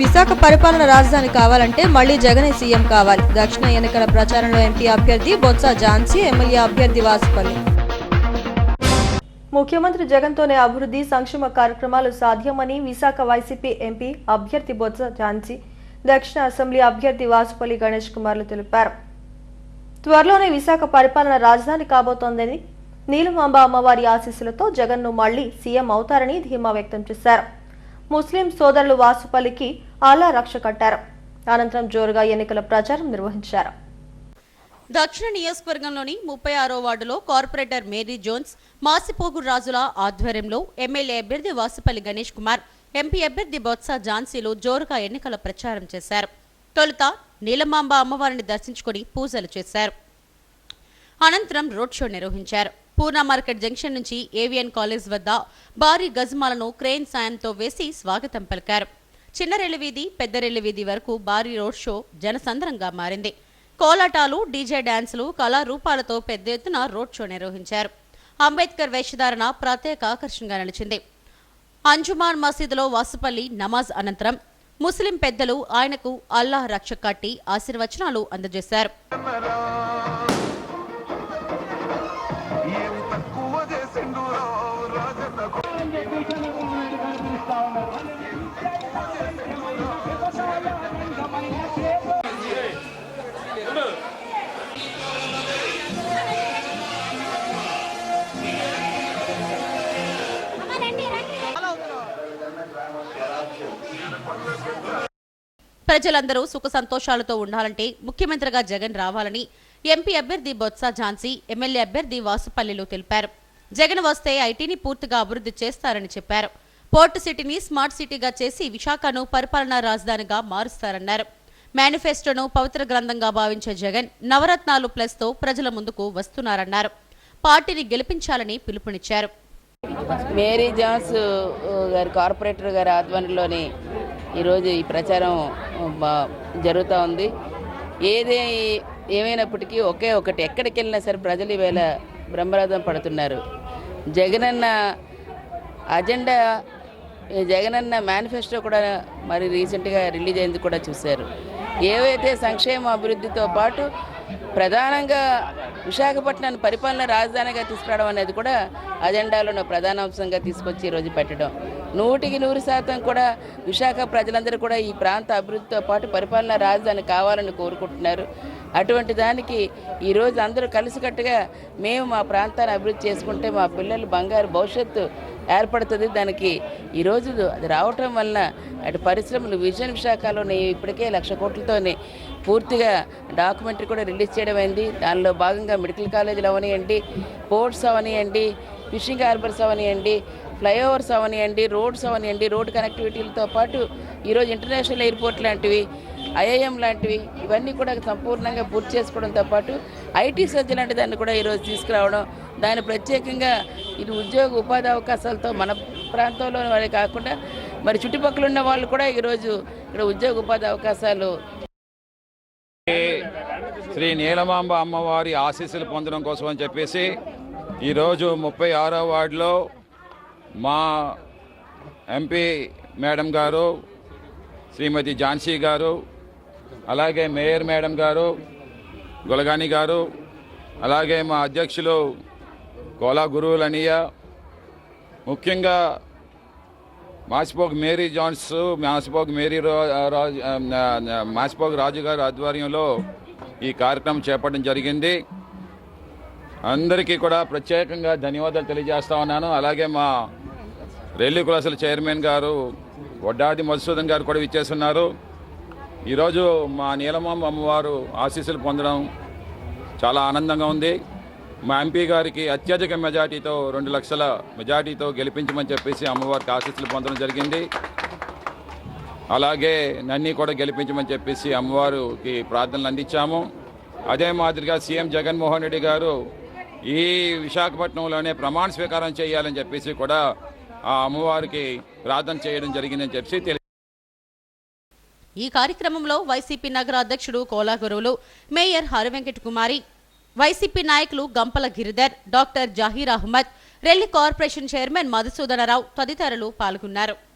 విశాఖ పరిపాలన రాజధాని కావాలంటే మళ్ళీ జగనే సీఎం కావాలి. దక్షిణ ఎన్నికల ప్రచారంలో ఎంపీ అభ్యర్థి బొత్స ఝాన్సీ ఎమ్మెల్యే అభ్యర్థి వాసుపల్లి. ముఖ్యమంత్రి జగన్తోనే అభివృద్ధి సంక్షేమ కార్యక్రమాలు సాధ్యమని విశాఖ వైసీపీ ఎంపీ అభ్యర్థి బొత్స ఝాన్సీ దక్షిణ అసెంబ్లీ అభ్యర్థి వాసుపల్లి గణేష్ కుమార్లు తెలిపారు. త్వరలోనే విశాఖ పరిపాలన రాజధాని కాబోతోందని నీలమాంబ అమ్మవారి ఆశీస్సులతో జగన్ను మళ్ళీ సీఎం అవుతారని ధీమా వ్యక్తం చేశారు. ముస్లిం సోదరులు వాసుపల్లికి ఆలా రక్ష కట్టారు. అనంతరం జోరుగా ఎన్నికల ప్రచారం నిర్వహించారు. దక్షిణ నియోజకవర్గంలోని ముప్పై ఆరో వార్డులో కార్పొరేటర్ మేరీ జోన్స్ మాసిపోగు రాజుల ఆధ్వర్యంలో ఎమ్మెల్యే అభ్యర్థి వాసుపల్లి గణేష్ కుమార్ ఎంపీ అభ్యర్థి బొత్స ఝాన్సీలు జోరుగా ఎన్నికల ప్రచారం చేశారు. తొలుత నీలమాంబ అమ్మవారిని దర్శించుకుని పూజలు చేశారు. అనంతరం రోడ్ షో నిర్వహించారు. పూర్ణ మార్కెట్ జంక్షన్ నుంచి ఏవిఎన్ కాలేజ్ వద్ద భారీ గజమాలను క్రేన్ సాయంతో వేసి స్వాగతం పలికారు. చిన్న రెల్లి వీధి పెద్ద రెల్లి వీధి వరకు భారీ రోడ్ షో జనసంద్రంగా మారింది. కోలాటాలు డీజే డాన్సులు కళారూపాలతో పెద్ద ఎత్తున రోడ్ షో నిర్వహించారు. అంబేద్కర్ వేషధారణ ప్రత్యేక ఆకర్షణగా నిలిచింది. అంజుమాన్ మసీదులో వాసుపల్లి నమాజ్ అనంతరం ముస్లిం పెద్దలు ఆయనకు అల్లాహ్ రక్ష కట్టి ఆశీర్వచనాలు అందజేశారు. ప్రజలందరూ సుఖ సంతోషాలతో ఉండాలంటే ముఖ్యమంత్రిగా జగన్ రావాలని ఎంపీ అభ్యర్థి బొత్స ఝాన్సీ ఎమ్మెల్యే అభ్యర్థి వాసుపల్లిలో తెలిపారు. జగన్ వస్తే ఐటీని పూర్తిగా అభివృద్ధి చేస్తారని చెప్పారు. పోర్టు సిటీని స్మార్ట్ సిటీగా చేసి విశాఖను పరిపాలనా రాజధానిగా మారుస్తారన్నారు. మేనిఫెస్టోను పవిత్ర గ్రంథంగా భావించే జగన్ నవరత్నాలు ప్లస్తో ప్రజల ముందుకు వస్తున్నారన్నారు. పార్టీని గెలిపించాలని పిలుపునిచ్చారు. మేరీ జాన్స్ గారి కార్పొరేటర్ గారి ఆధ్వర్యంలోని ఈరోజు ఈ ప్రచారం జరుగుతూ ఉంది. ఏదే ఏమైనప్పటికీ ఒకే ఒకటి ఎక్కడికి వెళ్ళినా సరే ప్రజలు ఈవేళ బ్రహ్మరథం పడుతున్నారు. జగనన్న అజెండా జగనన్న మేనిఫెస్టో కూడా మరి రీసెంట్గా రిలీజ్ అయింది కూడా చూశారు. ఏవైతే సంక్షేమ అభివృద్ధితో పాటు ప్రధానంగా విశాఖపట్నాన్ని పరిపాలన రాజధానిగా తీసుకురావడం అనేది కూడా అజెండాలో ప్రధాన అంశంగా తీసుకొచ్చి ఈరోజు పెట్టడం. నూటికి నూరు శాతం కూడా విశాఖ ప్రజలందరూ కూడా ఈ ప్రాంత అభివృద్ధితో పాటు పరిపాలన రాజధాని కావాలని కోరుకుంటున్నారు. అటువంటి దానికి ఈరోజు అందరూ కలిసికట్టుగా మేము మా ప్రాంతాన్ని అభివృద్ధి చేసుకుంటే మా పిల్లలు బంగారు భవిష్యత్తు ఏర్పడుతుంది. దానికి ఈరోజు అది రావటం వలన అటు పరిశ్రమలు విజన్ విశాఖలోనే ఇప్పటికే లక్ష కోట్లతోనే పూర్తిగా డాక్యుమెంటరీ కూడా రిలీజ్ చేయడం అయింది. దానిలో భాగంగా మెడికల్ కాలేజీలు అవనియండి పోర్ట్స్ అవనియండి ఫిషింగ్ హార్బర్స్ అవనియండి ఫ్లైఓవర్స్ అవనివ్వండి రోడ్స్ అవనివ్వండి రోడ్ కనెక్టివిటీలతో పాటు ఈరోజు ఇంటర్నేషనల్ ఎయిర్పోర్ట్ లాంటివి ఐఐఎం లాంటివి ఇవన్నీ కూడా సంపూర్ణంగా పూర్తి చేసుకోవడంతో పాటు ఐటీ సర్జ్ లాంటి దాన్ని కూడా ఈరోజు తీసుకురావడం దాన్ని ప్రత్యేకంగా ఇది ఉద్యోగ ఉపాధి అవకాశాలతో మన ప్రాంతంలో వాళ్ళే కాకుండా మరి చుట్టుపక్కల ఉన్న వాళ్ళు కూడా ఈరోజు ఇక్కడ ఉద్యోగ ఉపాధి అవకాశాలు శ్రీ నీలమాంబ అమ్మవారి ఆశీస్సులు పొందడం కోసం అని చెప్పేసి ఈరోజు ముప్పై ఆరో వార్డులో మా ఎంపీ మేడం గారు శ్రీమతి ఝాన్సీ గారు అలాగే మేయర్ మేడం గారు గులగాని గారు అలాగే మా అధ్యక్షులు కోలా గురువులనియ ముఖ్యంగా మాసిపోగ్ మేరీ జాన్స్ మాసిపోగ్ మేరీ రా- మాసిపోగ్ రాజు గారి ఆధ్వర్యంలో ఈ కార్యక్రమం చేపట్టడం జరిగింది. అందరికీ కూడా ప్రత్యేకంగా ధన్యవాదాలు తెలియజేస్తా ఉన్నాను. అలాగే మా రైల్వే కులాసుల చైర్మన్ గారు వడ్డాది మధుసూదన్ గారు కూడా విచ్చేస్తున్నారు. ఈరోజు మా నీలమాంబ అమ్మవారు ఆశీస్సులు పొందడం చాలా ఆనందంగా ఉంది. మా ఎంపీ గారికి అత్యధిక మెజార్టీతో రెండు లక్షల మెజార్టీతో గెలిపించమని చెప్పేసి అమ్మవారికి ఆశీస్సులు పొందడం జరిగింది. అలాగే నన్ని కూడా గెలిపించమని చెప్పేసి అమ్మవారికి ప్రార్థనలు అందించాము. అదే మాదిరిగా సీఎం జగన్మోహన్ రెడ్డి గారు ఈ విశాఖపట్నంలోనే ప్రమాణ స్వీకారం చేయాలని చెప్పేసి కూడా ఆ అమ్మవారికి ప్రార్థన చేయడం జరిగిందని చెప్పి ఈ కార్యక్రమంలో వైసీపీ నగర అధ్యక్షుడు కోలాగురువులు మేయర్ హరివెంకట కుమారి వైసీపీ నాయకులు Gampala Giridhar doctor Zaheer Ahmed Relli corporation chairman Madhusudanarao తదితరులు పాల్గొన్నారు.